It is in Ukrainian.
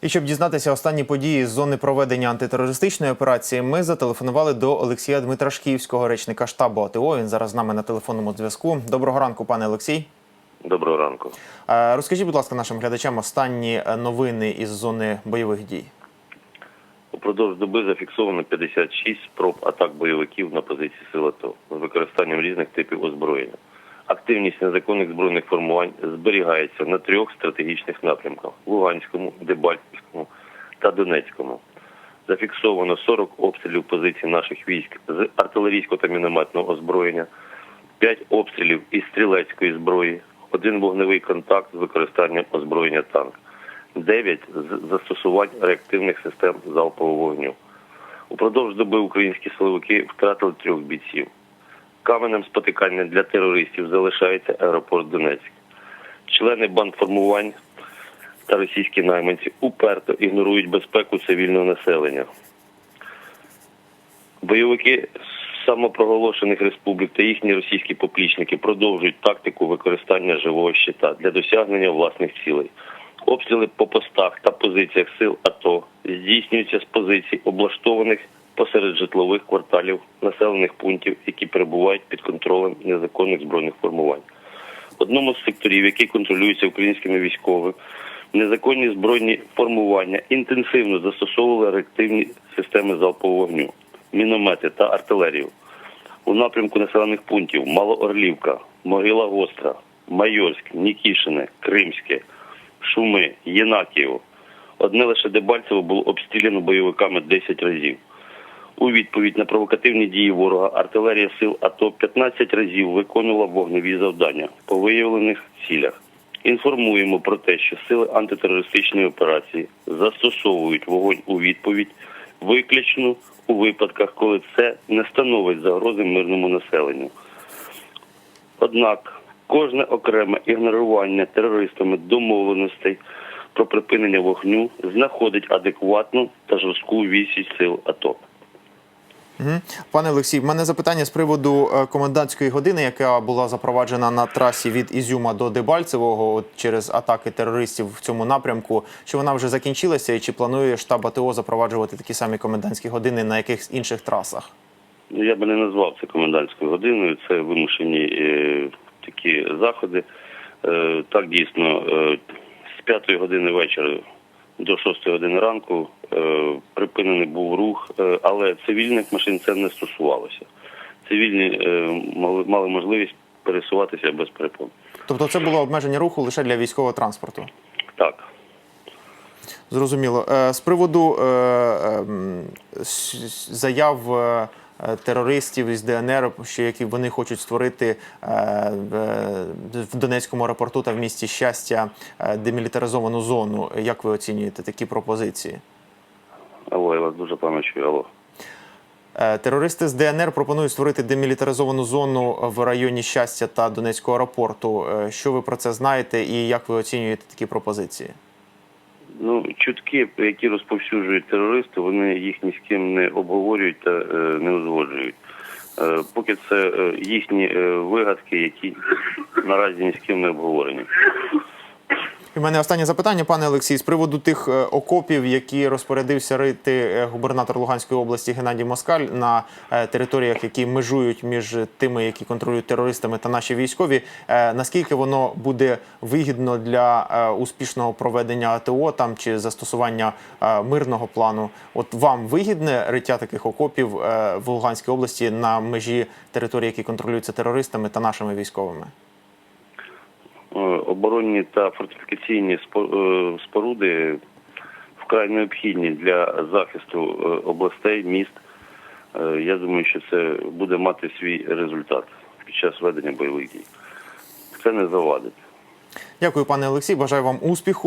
І щоб дізнатися останні події з зони проведення антитерористичної операції, ми зателефонували до Олексія Дмитрашківського, речника штабу АТО. Він зараз з нами на телефонному зв'язку. Доброго ранку, пане Олексій. Доброго ранку. Е, Розкажіть, будь ласка, нашим глядачам останні е, новини із зони бойових дій. Упродовж доби зафіксовано 56 спроб атак бойовиків на позиції сил АТО з використанням різних типів озброєння. Активність незаконних збройних формувань зберігається на трьох стратегічних напрямках: Луганському, Дебальцівському та Донецькому. Зафіксовано 40 обстрілів позицій наших військ з артилерійського та мінометного озброєння, 5 обстрілів із стрілецької зброї, один вогневий контакт з використанням озброєння танк. 9 з застосувань реактивних систем залпового вогню. Упродовж доби українські силовики втратили трьох бійців. Каменем спотикання для терористів залишається аеропорт Донецьк. Члени бандформувань та російські найманці уперто ігнорують безпеку цивільного населення. Бойовики самопроголошених республік та їхні російські поплічники продовжують тактику використання живого щита для досягнення власних цілей. Обстріли по постах та позиціях сил АТО здійснюються з позицій, облаштованих посеред житлових кварталів населених пунктів, які перебувають під контролем незаконних збройних формувань. В одному з секторів, який контролюється українськими військовими, незаконні збройні формування інтенсивно застосовували реактивні системи залпового вогню, міномети та артилерію. У напрямку населених пунктів Малоорлівка, Могила Гостра, Майорськ, Нікішине, Кримське, Шуми, Єнакіїв. Одне лише Дебальцево було обстріляно бойовиками 10 разів. У відповідь на провокативні дії ворога артилерія сил АТО 15 разів виконувала вогневі завдання по виявлених цілях. Інформуємо про те, що сили антитерористичної операції застосовують вогонь у відповідь виключно у випадках, коли це не становить загрози мирному населенню. Однак кожне окреме ігнорування терористами домовленостей про припинення вогню знаходить адекватну та жорстку відсіч сил АТО. Пане Олексій, в мене запитання з приводу е, комендантської години, яка була запроваджена на трасі від Ізюма до Дебальцевого от через атаки терористів в цьому напрямку. Чи вона вже закінчилася, і чи планує штаб АТО запроваджувати такі самі комендантські години на якихось інших трасах? Ну, Я би не назвав це комендантською годиною, це вимушені е, такі заходи. Е, так дійсно, е, з 5 години вечора до 6 години ранку припинений був рух, е, але цивільних машин це не стосувалося. Цивільні е, мали, мали можливість пересуватися без перепон. Тобто, це було обмеження руху лише для військового транспорту. Так. Зрозуміло. Е, З приводу е, ем, заяв е, е, терористів із ДНР, що які вони хочуть створити е, в- Донецькому аеропорту та в місті щастя е, демілітаризовану зону. Як ви оцінюєте такі пропозиції? Вас дуже погано чую. Алло. Терористи з ДНР пропонують створити демілітаризовану зону в районі щастя та Донецького аеропорту. Е, Що ви про це знаєте, і як ви оцінюєте такі пропозиції? Ну, чутки, які розповсюджують терористи, вони їх ні з ким не обговорюють та е, не узгоджують. Е, поки це їхні вигадки, які наразі ні з ким не обговорені. У мене останнє запитання, пане Олексій, з приводу тих е, окопів, які розпорядився рити е, губернатор Луганської області Геннадій Москаль на е, територіях, які межують між тими, які контролюють терористами та наші військові. Наскільки воно буде вигідно для успішного проведення АТО там чи застосування мирного плану? От вам вигідне риття таких окопів в Луганській області на межі території, які контролюються терористами та нашими військовими? Е, Оборонні та фортифікаційні е, споруди вкрай необхідні для захисту е, областей, міст. Я думаю, що це буде мати свій результат під час ведення бойових дій. Це не завадить. Дякую, пане Олексій. Бажаю вам успіху.